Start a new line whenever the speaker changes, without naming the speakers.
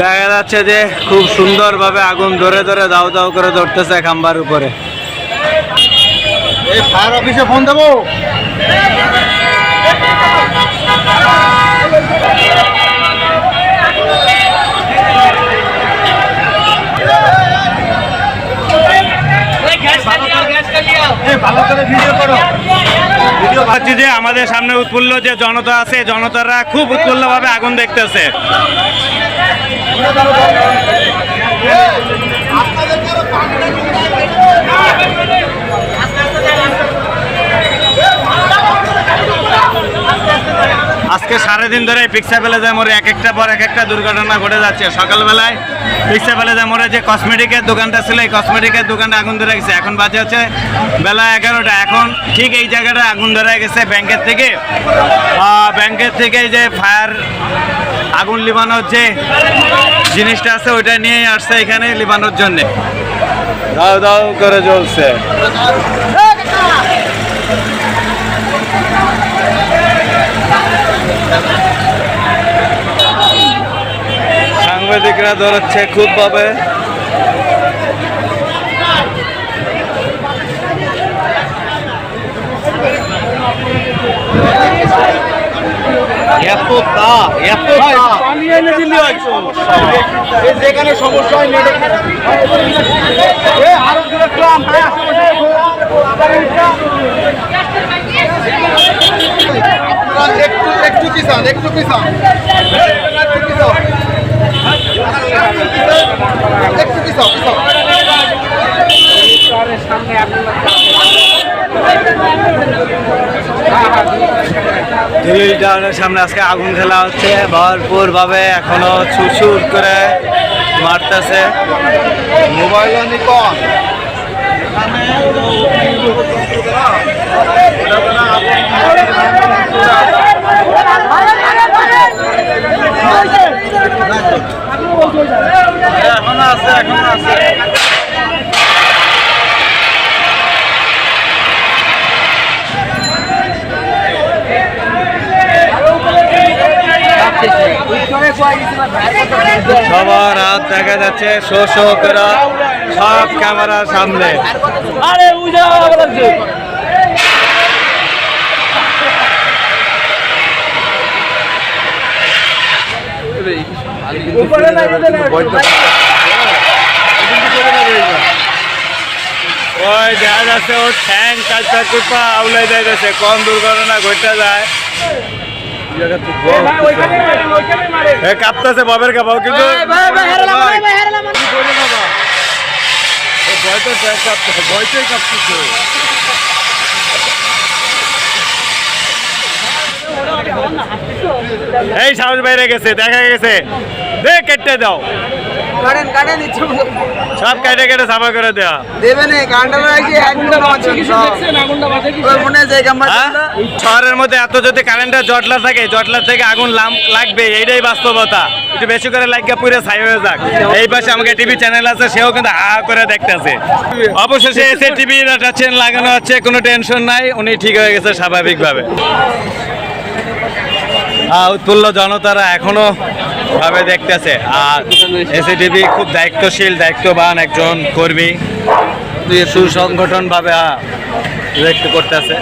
দেখা যাচ্ছে যে খুব সুন্দরভাবে আগুন ধরে ধরে দাও দাও করে ধরতেছে খাম্বার উপরে।
এই ফায়ার অফিসে ফোন দেবো? এই ভালো করে ভিডিও করো।
ভিডিও পাচ্ছি যে আমাদের সামনে উৎফুল্ল যে জনতা আছে জনতারা খুব উৎফুল্লভাবে আগুন দেখতেছে। আজকে সারাদিন ধরে পিক্সা যায় মোড়ে এক একটা পর এক একটা দুর্ঘটনা ঘটে যাচ্ছে। সকালবেলায় পিক্সা যায় মোড়ে যে কসমেটিকের দোকানটা ছিল, এই কসমেটিকের দোকানটা আগুন ধরে গেছে। এখন বাজে হচ্ছে বেলা এগারোটা। এখন ঠিক এই জায়গাটা আগুন ধরে গেছে ব্যাংকের থেকে। ব্যাংকের থেকে যে ফায়ার আগুন লিবানোর যে জিনিসটা আছে, ওইটা নিয়েই আসছে এখানে লিবানোর জন্যে। দাও দাও করে চলছে সাংবাদিকরা ধরাচ্ছে খুব ভাবে।
এত তা এত তা পানি এনে দিলি যেখানে সমস্যা হয় একটু একটু কিসান একটু কিসান একটু কিসান একটু কিসান কিসান
দিল্লি টাউনের সামনে আজকে আগুন খেলা হচ্ছে। ভরপুর ভাবে এখনও ছুছুর করে মারতেছে।
মোবাইল নিকন
এখনও আছে এখনও আছে। সবার হাত দেখা যাচ্ছে শো শো করে সব ক্যামেরার সামনে। ওই দেখা যাচ্ছে ওর ঠ্যাং কাজটা কুপা আউলাই যাইতেছে কোন দুর্ঘটনা ঘটতে যায়। কাঁপতেছে বাবের কাপাও কিন্তু কাঁপতেছে, ভয়তেই কাঁপতেছে। এই সাহস বাইরে গেছে দেখা গেছে। দে কেটে দাও।
কাটেন কাটেন ইচ্ছে
সব কেটে কেটে সাফা করে দেওয়া
দেবে না বাজে একদম আছে ওই মনে আছে এই গাম্বার
হ্যাঁ? শহরের মধ্যে এত যদি কারেন্টের জটলা থাকে জটলা থেকে আগুন লাম- লাগবে এইটাই বাস্তবতা। একটু বেশি করে লাগিয়ে পুরো ছাই হয়ে যাক। এই পাশে আমাকে টিভি চ্যানেল আছে সেও কিন্তু হা করে দেখতেছে। অবশেষে এসে টিভি চ্যানেল লাগানো হচ্ছে কোনো টেনশন নাই উনি ঠিক হয়ে গেছে স্বাভাবিকভাবে। উৎফুল্ল জনতারা এখনও ভাবে দেখতেছে? আর এসিটিভি খুব দায়িত্বশীল দায়িত্ববান একজন কর্মী। সুসংগঠন ভাবে ব্যক্ত করতেছে।